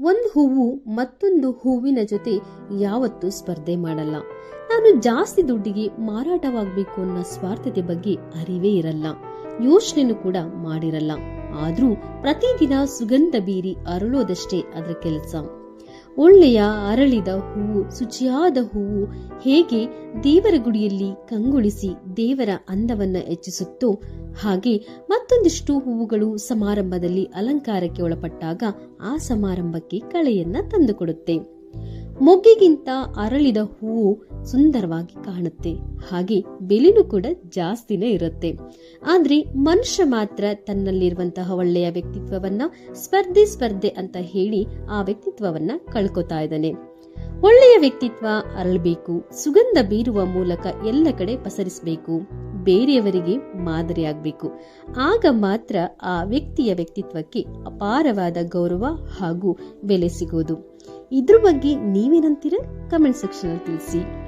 ಒಂದು ಹೂವು ಮತ್ತೊಂದು ಹೂವಿನ ಜೊತೆ ಯಾವತ್ತೂ ಸ್ಪರ್ಧೆ ಮಾಡಲ್ಲ. ನಾನು ಜಾಸ್ತಿ ದುಡ್ಡಿಗೆ ಮಾರಾಟವಾಗಬೇಕು ಅನ್ನೋ ಸ್ವಾರ್ಥತೆ ಬಗ್ಗೆ ಅರಿವೇ ಇರಲ್ಲ. ಯೋಚನೆನೂ ಕೂಡ ಮಾಡಿರಲ್ಲ. ಆದ್ರೂ ಪ್ರತಿದಿನ ಸುಗಂಧ ಬೀರಿ ಅರಳೋದಷ್ಟೇ ಅದರ ಕೆಲಸ. ಒಳ್ಳೆಯ ಅರಳಿದ ಹೂವು, ಶುಚಿಯಾದ ಹೂವು ಹೇಗೆ ದೇವರ ಗುಡಿಯಲ್ಲಿ ಕಂಗೊಳಿಸಿ ದೇವರ ಅಂದವನ್ನ ಹೆಚ್ಚಿಸುತ್ತೋ ಹಾಗೆ ಮತ್ತೊಂದಿಷ್ಟು ಹೂವುಗಳು ಸಮಾರಂಭದಲ್ಲಿ ಅಲಂಕಾರಕ್ಕೆ ಒಳಪಟ್ಟಾಗ ಆ ಸಮಾರಂಭಕ್ಕೆ ಕಳೆಯನ್ನ ತಂದುಕೊಡುತ್ತೆ. ಮೊಗ್ಗಿಗಿಂತ ಅರಳಿದ ಹೂವು ಸುಂದರವಾಗಿ ಕಾಣುತ್ತೆ. ಹಾಗೆ ಬೆಲೆನೂ ಕೂಡ ಜಾಸ್ತಿನೇ ಇರುತ್ತೆ. ಆದ್ರೆ ಮನುಷ್ಯ ಮಾತ್ರ ತನ್ನಲ್ಲಿರುವಂತಹ ಒಳ್ಳೆಯ ವ್ಯಕ್ತಿತ್ವವನ್ನ ಸ್ಪರ್ಧೆ ಸ್ಪರ್ಧೆ ಅಂತ ಹೇಳಿ ಆ ವ್ಯಕ್ತಿತ್ವವನ್ನ ಕಳ್ಕೊತಾ ಇದ್ದಾನೆ. ಒಳ್ಳೆಯ ವ್ಯಕ್ತಿತ್ವ ಅರಳಬೇಕು, ಸುಗಂಧ ಬೀರುವ ಮೂಲಕ ಎಲ್ಲ ಕಡೆ ಪಸರಿಸಬೇಕು. ಬೇರೆಯವರಿಗೆ ಮಾದರಿಯಾಗಬೇಕು. ಆಗ ಮಾತ್ರ ಆ ವ್ಯಕ್ತಿಯ ವ್ಯಕ್ತಿತ್ವಕ್ಕೆ ಅಪಾರವಾದ ಗೌರವ ಹಾಗೂ ಬೆಲೆ ಸಿಗೋದು. ಇದ್ರ ಬಗ್ಗೆ ನೀವೇನಂತೀರ? ಕಮೆಂಟ್ ಸೆಕ್ಷನ್ ಅಲ್ಲಿ ತಿಳಿಸಿ.